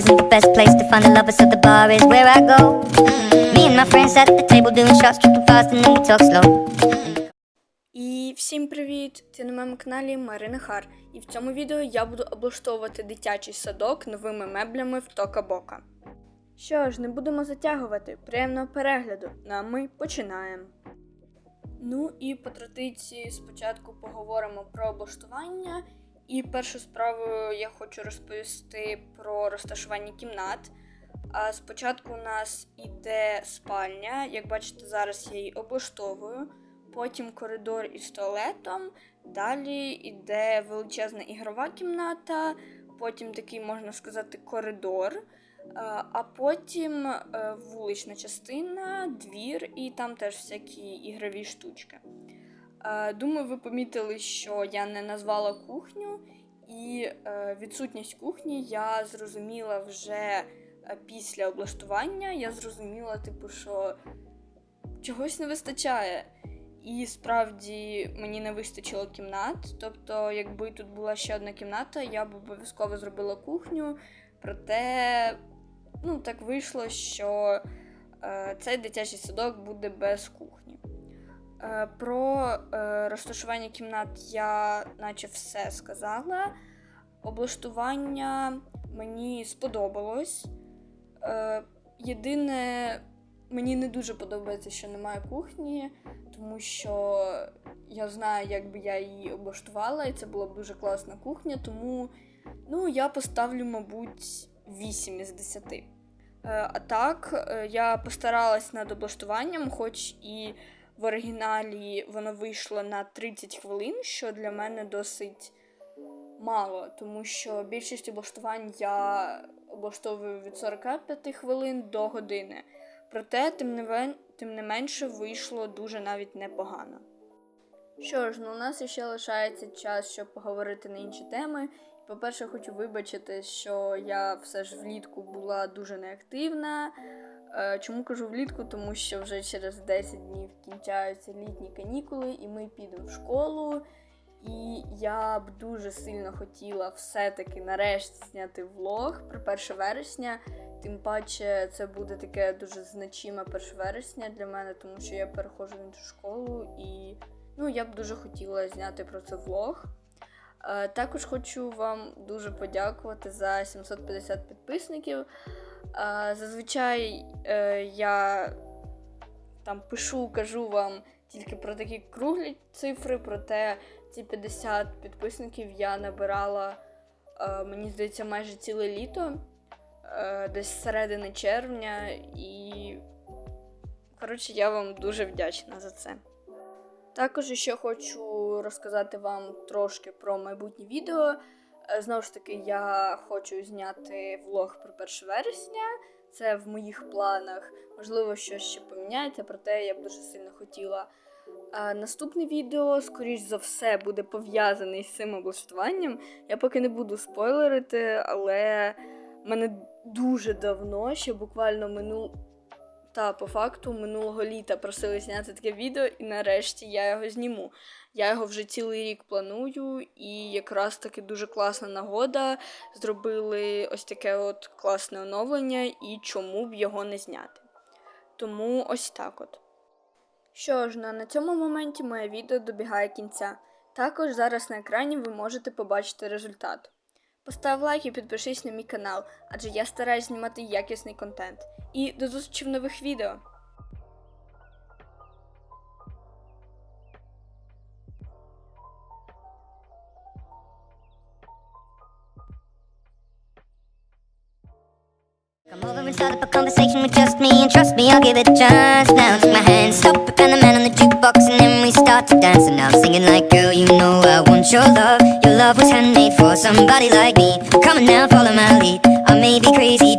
isn't the best place to find a lover, so the bar is where I go. Me and my friends at the table doing shots, tripping fast, and then we talk slow. І всім привіт! Ти на моєму каналі Марина Хар. І в цьому відео я буду облаштовувати дитячий садок новими меблями в Тока Бока. Що ж, не будемо затягувати. Приємного перегляду. Ну а ми починаємо. Ну і по традиції спочатку поговоримо про облаштування. І першу справу я хочу розповісти про розташування кімнат. А спочатку у нас іде спальня. Як бачите, зараз я її облаштовую. Потім коридор із туалетом. Далі йде величезна ігрова кімната, потім такий, можна сказати, коридор. А потім е, вулична частина, двір і там теж всякі ігрові штучки. Е, Думаю, ви помітили, що я не назвала кухню, і е, відсутність кухні я зрозуміла вже е, після облаштування. Я зрозуміла, типу, що чогось не вистачає. І справді мені не вистачило кімнат. Тобто, якби тут була ще одна кімната, я б обов'язково зробила кухню. Проте, ну, так вийшло, що е, цей дитячий садок буде без кухні. Е, про е, розташування кімнат я наче все сказала. Облаштування мені сподобалось. Е, єдине, мені не дуже подобається, що немає кухні, тому що я знаю, як би я її облаштувала, і це була б дуже класна кухня, тому ну, я поставлю, мабуть, 8 із 10. Е, А так, я постаралась над облаштуванням, хоч і в оригіналі воно вийшло на 30 хвилин, що для мене досить мало, тому що більшість облаштувань я облаштовую від 45 хвилин до години. Проте, тим не, тим не менше, вийшло дуже навіть непогано. Що ж, ну у нас ще лишається час, щоб поговорити на інші теми. По-перше, хочу вибачити, що я все ж влітку була дуже неактивна. Е, Чому кажу влітку? Тому що вже через 10 днів кінчаються літні канікули, і ми підемо в школу. І я б дуже сильно хотіла все-таки нарешті зняти влог про 1 вересня. Тим паче, це буде таке дуже значиме 1 вересня для мене, тому що я переходжу в іншу школу, і ну, я б дуже хотіла зняти про це влог. Е, Також хочу вам дуже подякувати за 750 підписників. Зазвичай е, я там пишу, кажу вам тільки про такі круглі цифри, проте ці 50 підписників я набирала, е, мені здається, майже ціле літо, е, десь з середини червня, і коротше, я вам дуже вдячна за це. Також ще хочу розказати вам трошки про майбутнє відео. Е, Знову ж таки, я хочу зняти влог про 1 вересня. Це в моїх планах. Можливо, щось ще поміняється, проте я б дуже сильно хотіла. А наступне відео, скоріш за все, буде пов'язаний з цим облаштуванням. Я поки не буду спойлерити, але мене дуже давно, ще буквально минул. Та по факту минулого літа просили зняти таке відео, і нарешті я його зніму. Я його вже цілий рік планую, і якраз таки дуже класна нагода. Зробили ось таке от класне оновлення, і чому б його не зняти. Тому ось так от. Що ж, ну, на цьому моменті моє відео добігає кінця. Також зараз на екрані ви можете побачити результат. Постав лайк і підпишись на мій канал, адже я стараюсь знімати якісний контент. І до зустрічі в нових відео! Come over and start up a conversation with just me, and trust me, I'll give it a chance. Now take my hand, stop and the man on the jukebox, and then we start to dance. And I'm singing like, girl, you know I want your love. Love was handmade for somebody like me. Come on now, follow my lead. I may be crazy,